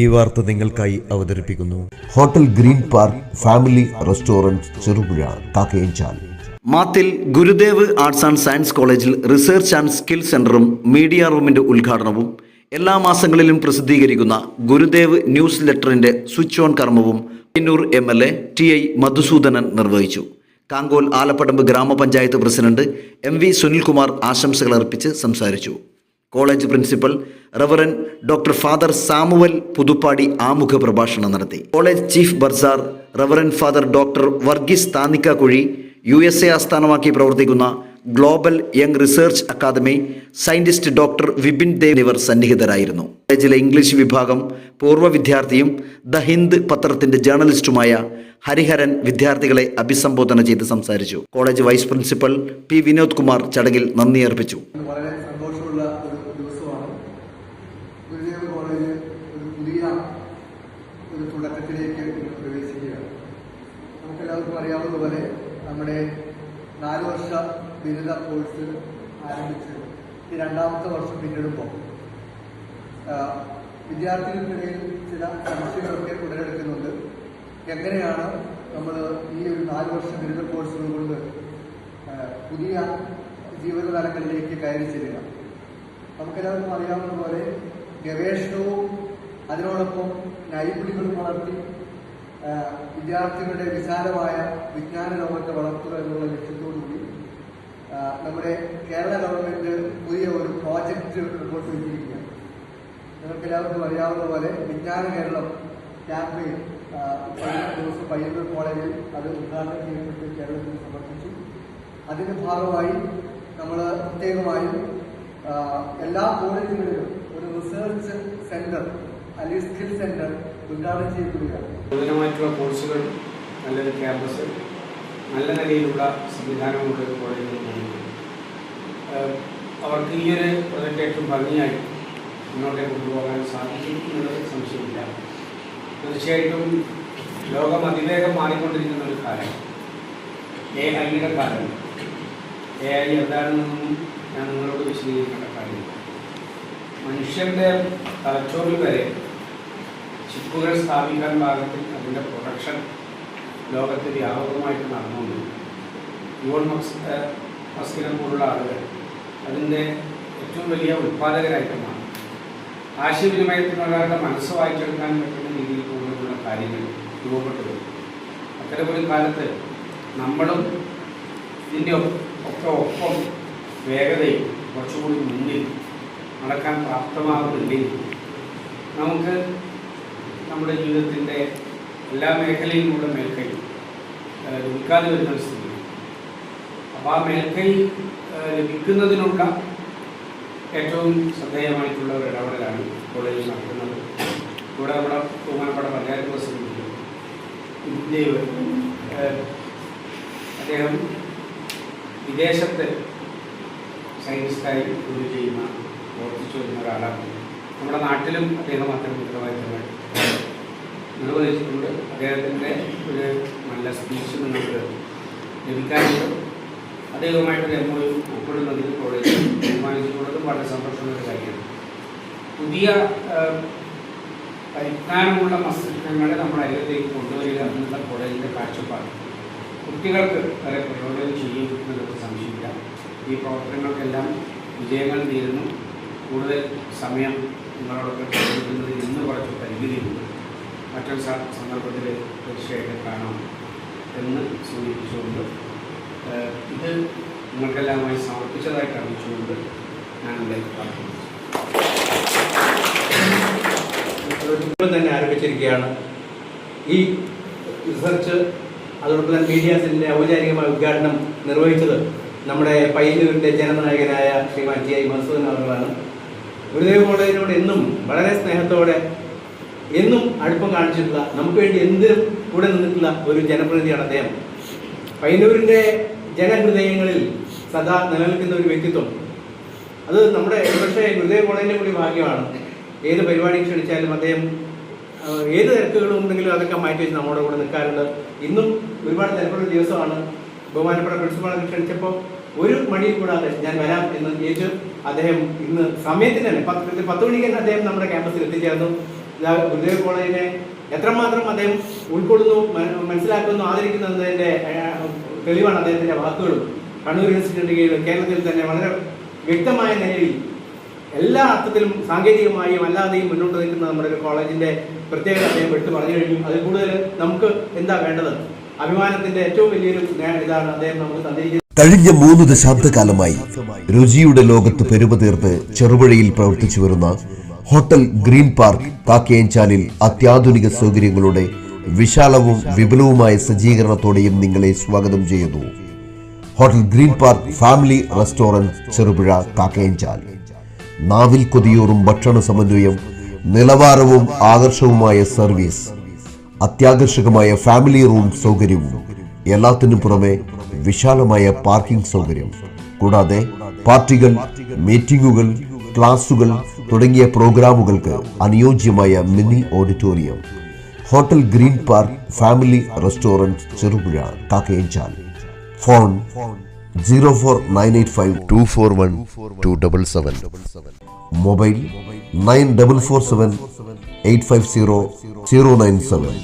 ഈ വാർത്ത നിങ്ങൾക്കായി അവതരിപ്പിക്കുന്നു. Hotel green park family restaurant Cherupuzha Kakkayanchal. Mathil Gurudev arts and science കോളേജിൽ റിസർച്ച് ആൻഡ് സ്കിൽ സെന്ററും മീഡിയ റൂമിന്റെ ഉദ്ഘാടനവും എല്ലാ മാസങ്ങളിലും പ്രസിദ്ധീകരിക്കുന്ന ഗുരുദേവ് ന്യൂസ് ലെറ്ററിന്റെ സ്വിച്ച് ഓൺ കർമ്മവും Pinnur M L A T I Madhusudanan നിർവഹിച്ചു. കാങ്കോൽ ആലപ്പടമ്പ് ഗ്രാമപഞ്ചായത്ത് പ്രസിഡന്റ് എം വി സുനിൽകുമാർ ആശംസകൾ അർപ്പിച്ച് സംസാരിച്ചു. College principal reverend doctor father Samuel Puthuppadi ആമുഖ പ്രഭാഷണം നടത്തി. College chief bursar reverend father doctor Varghese Thannikkakuzhi U S A ആസ്ഥാനമാക്കി പ്രവർത്തിക്കുന്ന global young research academy scientist doctor Vipin Dev എന്നിവർ സന്നിഹിതരായിരുന്നു. കോളേജിലെ ഇംഗ്ലീഷ് വിഭാഗം പൂർവ വിദ്യാർത്ഥിയും ദ ഹിന്ദ് പത്രത്തിന്റെ ജേർണലിസ്റ്റുമായ ഹരിഹരൻ വിദ്യാർത്ഥികളെ അഭിസംബോധന ചെയ്ത് സംസാരിച്ചു. College vice principal P Vinod Kumar ചടങ്ങിൽ നന്ദി അർപ്പിച്ചു വളരെ സന്തോഷമുള്ള ഒരു ദിവസമാണ് ഗുരുദേവ് കോളേജ് ഒരു പുതിയ ഒരു തുടക്കത്തിലേക്ക് പ്രവേശിക്കുകയാണ് നമുക്കെല്ലാവർക്കും അറിയാവുന്നതുപോലെ നമ്മുടെ നാല് വർഷ ബിരുദ കോഴ്സ് ആരംഭിച്ച് ഈ രണ്ടാമത്തെ വർഷം പിന്നിടുമ്പോൾ വിദ്യാർത്ഥികൾക്കിടയിൽ ചില സംശയങ്ങളൊക്കെ ഉടലെടുക്കുന്നുണ്ട്. എങ്ങനെയാണ് നമ്മൾ ഈ ഒരു നാല് വർഷ ബിരുദ കോഴ്സുകൾ കൊണ്ട് പുതിയ ജീവിത തലങ്ങളിലേക്ക് കയറി ചെല്ലുക? നമുക്കെല്ലാവർക്കും അറിയാവുന്ന പോലെ ഗവേഷണവും അതിനോടൊപ്പം നൈപുണികൾ വളർത്തി വിദ്യാർത്ഥികളുടെ വിശാലമായ വിജ്ഞാന ലോകത്തെ വളർത്തുക എന്നുള്ള ലക്ഷ്യത്തോടുകൂടി നമ്മുടെ കേരള ഗവൺമെന്റ് പുതിയ ഒരു പ്രോജക്റ്റ് റിപ്പോർട്ട് ചെയ്തിരിക്കുകയാണ്. നിങ്ങൾക്ക് എല്ലാവർക്കും അറിയാവുന്ന പോലെ വിജ്ഞാന കേരളം ക്യാമ്പയിൻ ദിവസം പയ്യന്നൂർ കോളേജിൽ അത് ഉദ്ഘാടനം ചെയ്യപ്പെട്ട് കേരളത്തിൽ സമർപ്പിച്ചു. അതിന്റെ ഭാഗമായി നമ്മൾ പ്രത്യേകമായും എല്ലാ കോളേജുകളിലും ഒരു റിസർച്ച് സെന്റർ അല്ലെങ്കിൽ സ്കിൽ സെന്റർ ഉദ്ഘാടനം ചെയ്യപ്പെടുകയാണ് നൂതനമായിട്ടുള്ള കോഴ്സുകൾ നല്ലൊരു ക്യാമ്പസ് നല്ല നിലയിലുള്ള സംവിധാനമുള്ള കോളേജിൽ അവർക്ക് ഈ ഒരു പ്രൊജക്റ്റ് ഏറ്റവും ഭംഗിയായി മുന്നോട്ടേക്ക് കൊണ്ടുപോകാൻ സാധിക്കും എന്നുള്ളത് സംശയമില്ല. തീർച്ചയായിട്ടും ലോകം അതിവേഗം മാറിക്കൊണ്ടിരിക്കുന്ന ഒരു കാലം. എ ഐയുടെ കാലം. എ ഐ എന്താണെന്നൊന്നും ഞാൻ നിങ്ങളോട് വിശദീകരിക്കേണ്ട കാര്യമില്ല. മനുഷ്യന്റെ തലച്ചോറിൽ വരെ ചിപ്പുകൾ സ്ഥാപിക്കാൻ പാകത്തിൽ അതിന്റെ പ്രൊഡക്ഷൻ ലോകത്തിൽ വ്യാപകമായിട്ട് നടന്നുകൊണ്ടു യുവൺ ഏഹ് മസ്കിനെ പോലുള്ള ആളുകൾ അതിന്റെ ഏറ്റവും വലിയ ഉത്പാദകരായിട്ട് മാറി ആശയവിനിമയത്തിനൊരാളുടെ മനസ്സ് വായിച്ചെടുക്കാൻ പറ്റുന്ന രീതിയിൽ കൂടുതലുള്ള കാര്യങ്ങൾ രൂപപ്പെട്ടു വരും അത്തരമൊരു കാലത്ത് നമ്മളും ഇതിന്റെ ഒക്കെ ഒപ്പം വേഗതയും കുറച്ചുകൂടി മുന്നിൽ നടക്കാൻ പ്രാപ്തമാകുന്നുണ്ടെങ്കിൽ നമുക്ക് നമ്മുടെ ജീവിതത്തിന്റെ എല്ലാ മേഖലയിലുമുള്ള മേൽക്കൈ ലഭിക്കാതെ വരുന്ന ഒരു സ്ഥിതി. അപ്പോൾ ആ മേൽക്കൈ ലഭിക്കുന്നതിനുള്ള ഏറ്റവും ശ്രദ്ധേയമായിട്ടുള്ള ഒരു ഇടപെടലാണ് കോളേജിൽ നടക്കുന്നത്. ഇവിടെ നമ്മുടെ ബഹുമാനപ്പെട്ട പഞ്ചായത്ത് പ്രസിഡന്റ് ദേവ് അദ്ദേഹം വിദേശത്ത് സയന്റിസ്റ്റായി ജോലി ചെയ്യുന്ന പ്രവർത്തിച്ചു വരുന്ന ഒരാളാണ്. നമ്മുടെ നാട്ടിലും അദ്ദേഹം അത്തരം ഉത്തരവാദിത്തങ്ങൾ നിർവഹിച്ചിട്ടുണ്ട് അദ്ദേഹത്തിന്റെ ഒരു നല്ല സ്പീച്ച് നിങ്ങൾക്ക് ലഭിക്കാനുണ്ട് അദ്ദേഹവുമായിട്ടൊരു എം ഒ ഒപ്പിടുന്നതിൽ കോളേജ് തീരുമാനിച്ചിട്ടുള്ളതും വളരെ സന്തോഷമുള്ള കാര്യമാണ്. പുതിയ പരിജ്ഞാനമുള്ള മസ്തിഷ്കങ്ങളെ നമ്മുടെ അരികത്തേക്ക് കൊണ്ടുവരിക എന്നുള്ള കോളേജിന്റെ കാഴ്ചപ്പാട്. കുട്ടികൾക്ക് വരെ പ്രയോജനം ചെയ്യും എന്നതൊക്കെ സംശയിക്കാം. ഈ പ്രവർത്തനങ്ങൾക്കെല്ലാം വിജയങ്ങൾ നേരുന്നു. കൂടുതൽ സമയം നിങ്ങളോടൊപ്പം ഇന്ന് കുറച്ച് പരിമിതിയുണ്ട്. മറ്റൊരു സന്ദർഭത്തിൽ തീർച്ചയായിട്ടും കാണാം എന്ന് സൂചിപ്പിച്ചുകൊണ്ട് ഇത് നിങ്ങൾക്കെല്ലാമായി സമർപ്പിച്ചതായി കാണിച്ചുകൊണ്ട് ഞാൻ ഇതിലേക്ക് പറയുന്നു തന്നെ ആരംഭിച്ചിരിക്കുകയാണ്. ഈ റിസർച്ച് അതോടൊപ്പം തന്നെ മീഡിയ സെല്ലിന്റെ ഔപചാരികമായ ഉദ്ഘാടനം നിർവഹിച്ചത് നമ്മുടെ പയ്യന്നൂരിന്റെ ജനനായകനായ ശ്രീമാൻ ടി ഐ മസൂദൻ അവர்களാണ് ഗുരുദേവ് കോളേജിനോട് എന്നും വളരെ സ്നേഹത്തോടെ എന്നും അടുപ്പം കാണിച്ചിട്ടുള്ള നമുക്ക് വേണ്ടി എന്തിനും കൂടെ നിന്നിട്ടുള്ള ഒരു ജനപ്രതിനിധിയാണ് അദ്ദേഹം. പയ്യന്നൂരിന്റെ ജനഹൃദയങ്ങളിൽ സദാ നിലനിൽക്കുന്ന ഒരു വ്യക്തിത്വം. അത് നമ്മുടെ പക്ഷേ ഹൃദയ കോളേജിന്റെ കൂടി ഭാഗ്യമാണ്. ഏത് പരിപാടി ക്ഷണിച്ചാലും അദ്ദേഹം ഏത് തിരക്കുകളും ഉണ്ടെങ്കിലും അതൊക്കെ മാറ്റി വെച്ച് നമ്മുടെ കൂടെ നിൽക്കാറുണ്ട്. ഇന്നും ഒരുപാട് തിരക്കുള്ള ദിവസമാണ്. ബഹുമാനപ്പെട്ട പ്രിൻസിപ്പാളെ ക്ഷണിച്ചപ്പോൾ ഒരു മണിയിൽ കൂടാതെ ഞാൻ വരാം എന്ന് ചോദിച്ചു അദ്ദേഹം ഇന്ന് സമയത്തിന് തന്നെ പത്ത് പത്ത് മണിക്ക് തന്നെ അദ്ദേഹം നമ്മുടെ ക്യാമ്പസിൽ എത്തിച്ചേർന്നു. ഗുരുദേവ് കോളേജിനെ എത്രമാത്രം അദ്ദേഹം ഉൾക്കൊള്ളുന്നു മനസ്സിലാക്കുന്നു ആദരിക്കുന്നു എന്നതിന്റെ ഏഹ്, തെളിവാണ് അദ്ദേഹത്തിന്റെ വാക്കുകളും. കണ്ണൂർ യൂണിവേഴ്സിറ്റിയുടെ കീഴിൽ കേരളത്തിൽ തന്നെ വളരെ വ്യക്തമായ നിലയിൽ എല്ലാ അർത്ഥത്തിലും സാങ്കേതികമായും അല്ലാതെയും മുന്നോട്ട് നിൽക്കുന്ന നമ്മുടെ ഒരു കോളേജിന്റെ പ്രത്യേകത അദ്ദേഹം എടുത്തു പറഞ്ഞു കഴിഞ്ഞു. അതിൽ കൂടുതൽ നമുക്ക് എന്താ വേണ്ടത്? അഭിമാനത്തിന്റെ ഏറ്റവും വലിയൊരു ഇതാണ് അദ്ദേഹം നമുക്ക് തന്നിരിക്കുന്നത്. കഴിഞ്ഞ മൂന്ന് ദശാബ്ദകാലമായി രുചിയുടെ ലോകത്ത് പെരുമ തീർത്ത് ചെറുപുഴയിൽ പ്രവർത്തിച്ചു വരുന്ന ഹോട്ടൽ ഗ്രീൻ പാർക്ക് കാക്കയഞ്ചാലിൽ അത്യാധുനിക സൗകര്യങ്ങളുടെ വിശാലവും വിപുലവുമായ സജ്ജീകരണത്തോടെയും നിങ്ങളെ സ്വാഗതം ചെയ്യുന്നു. Hotel green park family restaurant Cherupuzha Kakkayanchal നാവിൽ കൊതിയൂറും ഭക്ഷണ സമന്വയം നിലവാരവും ആകർഷവുമായ സർവീസ് അത്യാകർഷകമായ ഫാമിലി റൂം സൗകര്യവും എല്ലാത്തിനും പുറമെ വിശാലമായ പാർക്കിംഗ് സൗകര്യം. കൂടാതെ പാർട്ടികൾ മീറ്റിംഗുകൾ ക്ലാസുകൾ തുടങ്ങിയ പ്രോഗ്രാമുകൾക്ക് അനുയോജ്യമായ mini auditorium hotel green park family restaurant Cherupuzha Kakkayanchal phone zero four nine eight five two four one two double seven mobile nine double four seven eight five zero zero nine seven